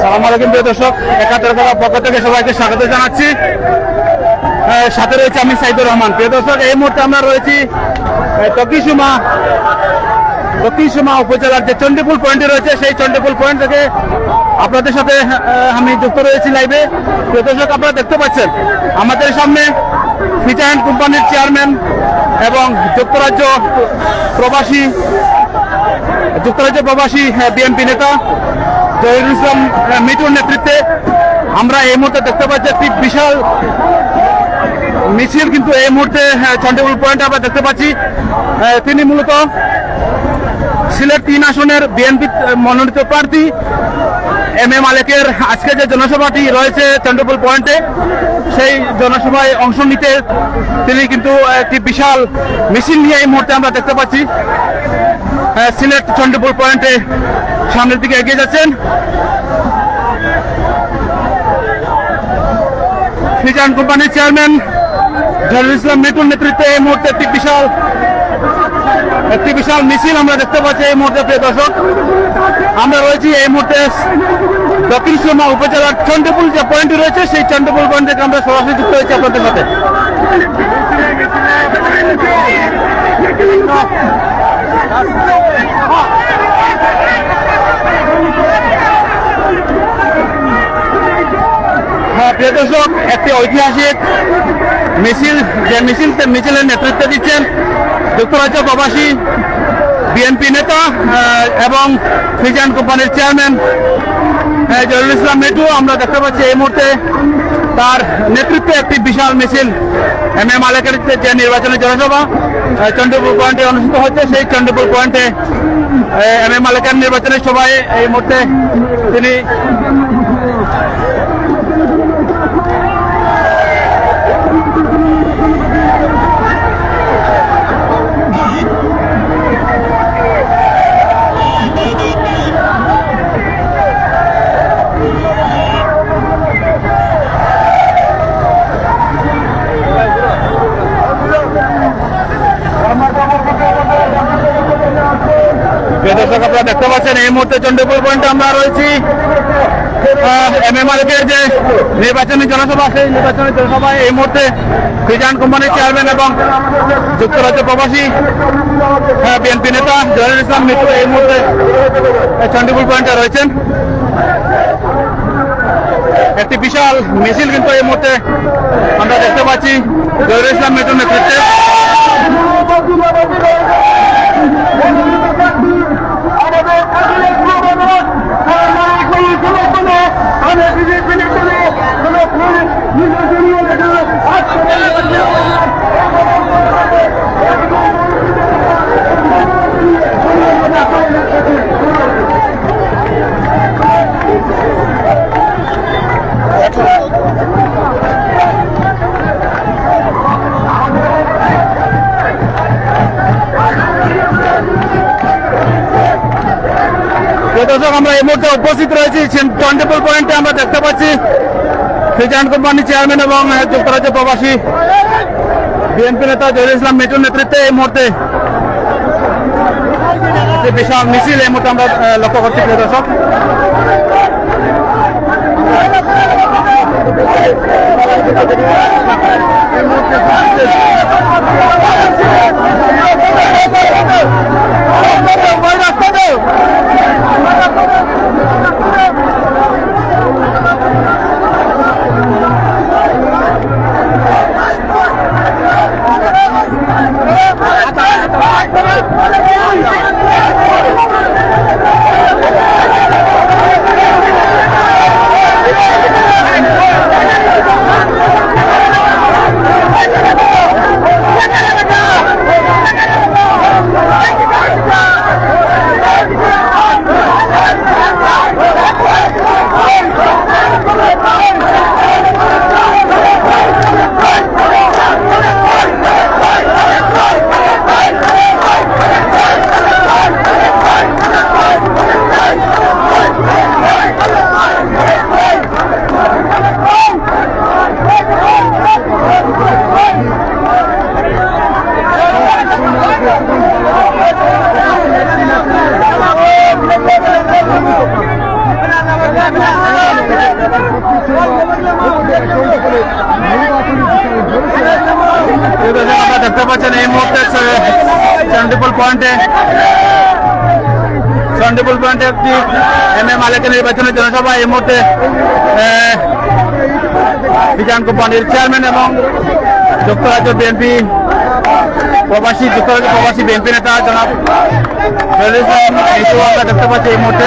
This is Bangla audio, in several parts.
সালাম আলাইকুম, প্রিয় দর্শক। একাত্তর কথা পক্ষ থেকে সবাইকে স্বাগত জানাচ্ছি। সাথে রয়েছে আমি সাইদুর রহমান। প্রিয় দর্শক, এই মুহূর্তে আমরা রয়েছি তকিসুমা দক্ষিণসীমা উপজেলার যে চণ্ডীপুল পয়েন্টে রয়েছে, সেই চণ্ডীপুল পয়েন্ট থেকে আপনাদের সাথে আমি যুক্ত রয়েছি লাইভে। প্রিয় দর্শক, আপনারা দেখতে পাচ্ছেন, আমাদের সামনে ফিচারেন্ট কোম্পানির চেয়ারম্যান এবং যুক্তরাজ্য প্রবাসী যুক্তরাজ্য প্রবাসী বিএনপি নেতা জহিরুল ইসলাম মিটুর নেতৃত্বে আমরা এই মুহূর্তে দেখতে পাচ্ছি একটি বিশাল মিছিল, কিন্তু এই মুহূর্তে চন্ডীপুর পয়েন্টে আমরা দেখতে পাচ্ছি। তিনি মূলত সিলেট তিন আসনের বিএনপি মনোনীত প্রার্থী। এম এ মালেকের আজকে যে জনসভাটি রয়েছে চন্দ্রপুর পয়েন্টে সেই জনসভায় অংশ নিতে তিনি কিন্তু একটি বিশাল মিছিল নিয়ে এই মুহূর্তে আমরা দেখতে পাচ্ছি। সিলেট চন্দ্রপুর পয়েন্টে সামনের দিকে এগিয়ে যাচ্ছেন। ফিজান কোম্পানির চেয়ারম্যান জহিরুল ইসলাম মিটুর নেতৃত্বে এই মুহূর্তে একটি বিশাল একটি বিশাল মিছিল আমরা দেখতে পাচ্ছি এই মুহূর্তে, প্রিয় দর্শক। আমরা রয়েছি এই মুহূর্তে দক্ষিণ সুরমা উপজেলার চন্দ্রপুর যে পয়েন্ট রয়েছে, সেই চন্দ্রপুর পয়েন্ট থেকে আমরা সরাসরি যুক্ত হয়েছি আপনাদের সাথে। প্রিয় দর্শক একটি ঐতিহাসিক মিছিল, যে মিছিল মিছিলের নেতৃত্ব দিচ্ছেন যুক্তরাজ্য প্রবাসী বিএনপি নেতা এবং ফিজান কোম্পানির চেয়ারম্যান জহিরুল ইসলাম মেটু আমরা দেখতে পাচ্ছি এই মুহূর্তে তার নেতৃত্বে একটি বিশাল মিছিল। এম এ মালেকের যে- নির্বাচনী জনসভা চন্দ্রপুর পয়েন্টে অনুষ্ঠিত হচ্ছে, সেই চন্দ্রপুর পয়েন্টে এম এ মালেকের নির্বাচনী সভায় এই মুহূর্তে তিনি প্রিয় দর্শক আপনারা দেখতে পাচ্ছেন, এই মুহূর্তে চন্দ্রপুর পয়েন্টে আমরা রয়েছি। এম এম আলিকের যে নির্বাচনী জনসভা, সেই নির্বাচনী জনসভায় এই মুহূর্তে ফিজান কোম্পানির চেয়ারম্যান এবং যুক্তরাজ্য প্রবাসী বিএনপি নেতা জহিরুল ইসলাম মিত্র এই মুহূর্তে চন্ডীপুর পয়েন্টে রয়েছেন। একটি বিশাল মিছিল কিন্তু এই মুহূর্তে আমরা দেখতে পাচ্ছি। জহিরুল ইসলাম মিত্র নেতৃত্বে। আমরা এই মুহূর্তে উপস্থিত রয়েছি টন্টেবল পয়েন্টে আমরা দেখতে পাচ্ছি ফিজান কোম্পানি চেয়ারম্যান এবং যুক্তরাজ্য প্রবাসী বিএনপি নেতা জহির ইসলাম মিটুর নেতৃত্বে এই মুহূর্তে বিশাল মিছিল, এই মুহূর্তে আমরা লক্ষ্য করছি, প্রিয় দর্শক। এই মুহূর্তে Go, go, go, go. আপনারা দেখতে পাচ্ছেন এই মুহূর্তে চন্ডিপুল পয়েন্টে চন্ডিপুল পয়েন্টে একটি এম এ মালিকের নির্বাচনী জনসভা এই মুহূর্তে বিধান কোম্পানির চেয়ারম্যান এবং যুক্তরাজ্য বিএনপি প্রবাসী যুক্তরাজ্য প্রবাসী বিএনপি নেতা জনাব আমরা দেখতে পাচ্ছি এই মুহূর্তে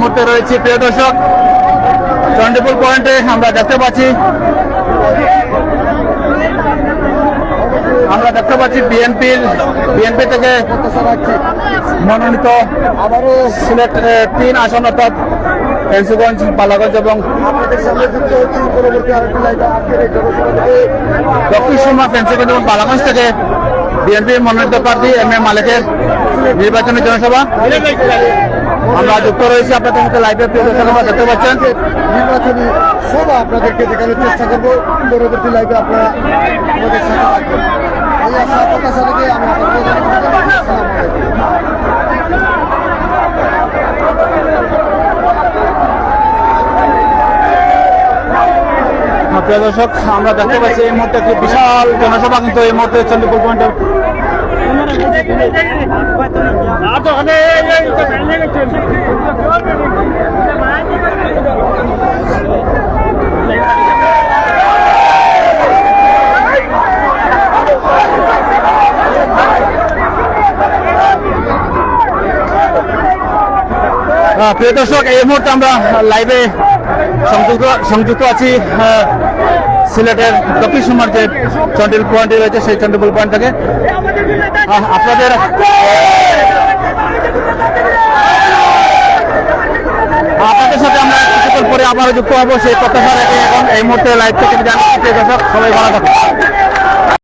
মুহূর্তে রয়েছি প্রিয় দর্শক। চন্ডিপুর পয়েন্টে আমরা দেখতে পাচ্ছি আমরা দেখতে পাচ্ছি বিএনপির বিএনপি থেকে মনোনীত আবারও সিলেট তিন আসন অর্থাৎ ফেন্সিগঞ্জ বালাগঞ্জ এবং এই দক্ষিণ সুরমা ফেন্সিগঞ্জ এবং বালাগঞ্জ থেকে বিএনপি মনোনীত প্রার্থী এম এ মালিকের নির্বাচনী জনসভা। আমরা যুক্ত রয়েছি আপনাদের সাথে লাইভে আমরা দেখতে পাচ্ছেন। নির্বাচনী সভা আপনাদেরকে দেখানোর চেষ্টা করব। পরবর্তী লাইভে আপনারা আমাদের সাথে থাকবেন। এই আশা প্রত্যাশা রেখে আমি হ্যাঁ, প্রিয় দর্শক আমরা দেখতে পাচ্ছি এই মুহূর্তে একটি বিশাল জনসভা কিন্তু এই মুহূর্তে চন্ডিপুর পয়েন্টে আহ, প্রিয় দর্শক, এই মুহূর্তে আমরা লাইভে সংযুক্ত সংযুক্ত আছি সিলেটের দক্ষিণ সুমার যে চন্ডিল পয়েন্ট রয়েছে, সেই চন্ডিপুল পয়েন্ট থেকে আপনাদের আপনাদের সাথে আমরা কিছুক্ষণ পরে আবার যুক্ত হব। সেই প্রত্যাশা রেখে এখন এই মুহূর্তে লাইভ থেকে জানাচ্ছি দর্শক, সবাই ভালো থাকুন।